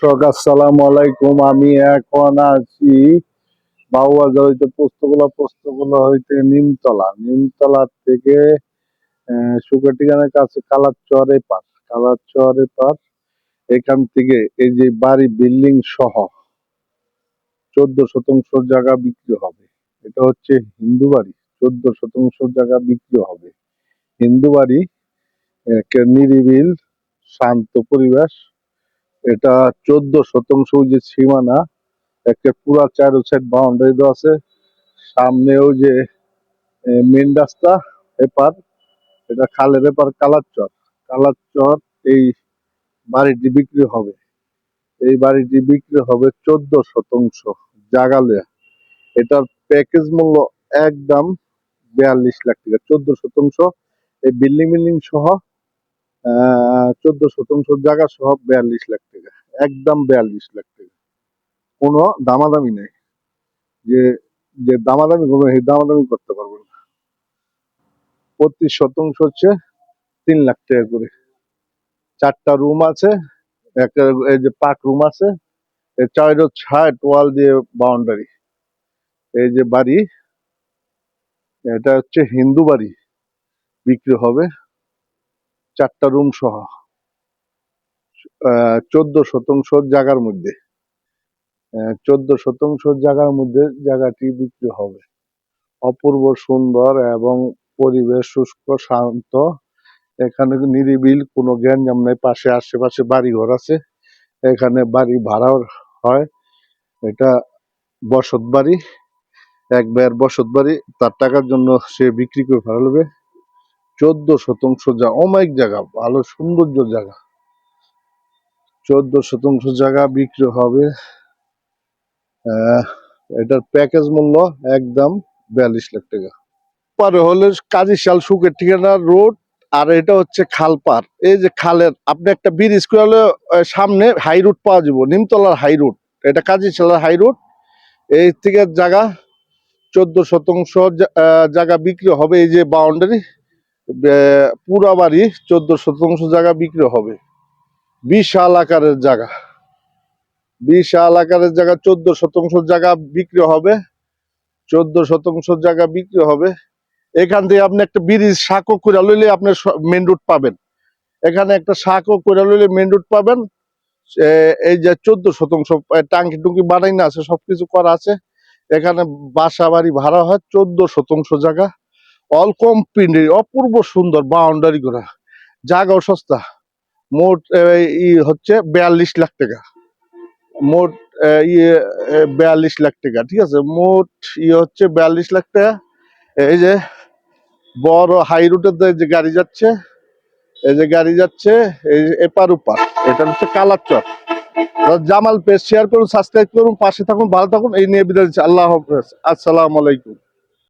দর্শক আসসালামু আলাইকুম। আমি এখন আছি বাউবাজার হইতে পোস্তগুলা পোস্তগুলা হইতে নিমতলা। নিমতলা থেকে আহ, সুকাটিগানের কাছে কালারচর এপার কালারচর এপার এখান থেকে এই যে বাড়ি বিল্ডিং সহ চোদ্দ শতাংশ জায়গা বিক্রি হবে। এটা হচ্ছে হিন্দু বাড়ি চোদ্দ শতাংশ জায়গা বিক্রি হবে। হিন্দু বাড়ি নিরিবিল শান্ত পরিবেশ এটা চোদ্দ শতাংশ যে সীমানা, একটা পুরা চার সাইড বাউন্ডারি দেওয়া আছে। সামনেও যে মেন রাস্তা, এপার, এটা খালের এপার কালারচর কালারচর এই বাড়িটি বিক্রি হবে। এই বাড়িটি বিক্রি হবে চোদ্দ শতাংশ জায়গা লইয়া এটার প্যাকেজ মূল্য একদম বিয়াল্লিশ লাখ টাকা, চোদ্দ শতাংশ। এই বিল্ডিং বিল্ডিং সহ চোদ্দ শতাংশ জায়গা সহ বিয়াল্লিশ লাখ টাকা। একদম বিয়াল্লিশ লাখ টাকা। কোনো দামাদামি নেই। যে যে দামাদামি করবে, সেই দামাদামি করতে পারবেন না। প্রতি শতাংশ হচ্ছে তিন লাখ টাকা করে। চারটা রুম আছে একটা এই যে পাক রুম আছে চারো ছাট ওয়াল দিয়ে বাউন্ডারি। এই যে বাড়ি, এটা হচ্ছে হিন্দু বাড়ি। বিক্রি হবে চারটা রুম সহ। চোদ্দ শতাংশ জায়গার মধ্যে। চোদ্দ শতাংশ জায়গার মধ্যে জায়গাটি বিক্রি হবে। অপূর্ব সুন্দর এবং পরিবেশ শুষ্ক, শান্ত। এখানে নিরিবিল, কোনো গ্যাঞ্জাম নাই। পাশে আশেপাশে বাড়ি ঘর আছে। এখানে বাড়ি ভাড়া হয়। এটা বসত বাড়ি। এক ব্যয়ের বসত বাড়ি, তার টাকার জন্য সে বিক্রি করে ফেলবে। চোদ্দ শতাংশ যা অমায়িক জায়গা, ভালো সৌন্দর্য জায়গা। চোদ্দ শতাংশ জায়গা বিক্রি হবে। এটার প্যাকেজ মূল্য একদম বিয়াল্লিশ লাখ টাকা। পারে হলে কাজীশাল সুখের ঠিকানা রোড আর এটা হচ্ছে খালপার এই যে খালের আপনি একটা ব্রিজ করে হলে, সামনে হাই রুট পাওয়া যাব নিমতলার হাই রুট এটা কাজীশালার হাই রুট এই থেকে জায়গা চোদ্দ শতাংশ জায়গা বিক্রি হবে। এই যে বাউন্ডারি পুরা বাড়ি চোদ্দ শতাংশ জায়গা বিক্রি হবে। বিশাল আকারের জায়গা। বিশাল আকারের জায়গা, চোদ্দ শতাংশ জায়গা বিক্রি হবে। চোদ্দ শতাংশ জায়গা বিক্রি হবে। এখান থেকে আপনি একটা ব্রিজ সাঁকো করে লইলে আপনি মেন রুট পাবেন। এখানে একটা সাঁকো করে লইলে মেন রুট পাবেন। এই যে চোদ্দ শতাংশ টাঙ্কি টুঙ্কি বানাই না আছে, সবকিছু করা আছে। এখানে বাসা বাড়ি ভাড়া হয় চোদ্দ শতাংশ জায়গা। অল কমপ্লিট অপূর্ব সুন্দর বাউন্ডারি করা জায়গাও সস্তা। মোট ই হচ্ছে বিয়াল্লিশ লাখ টাকা। মোট ইয়ে বিয়াল্লিশ লাখ টাকা, ঠিক আছে? মোট ইয়ে হচ্ছে বিয়াল্লিশ লাখ টাকা। এই যে বড় হাই রুটের যে গাড়ি যাচ্ছে, এই যে গাড়ি যাচ্ছে, এই এপার ওপার, এটা হচ্ছে কালার কালারচর জামাল পেজ শেয়ার করুন সাবস্ক্রাইব করুন, পাশে থাকুন, ভালো থাকুন, এই নিয়ে বিদায়। আল্লাহ হাফেজ। আসসালামু আলাইকুম।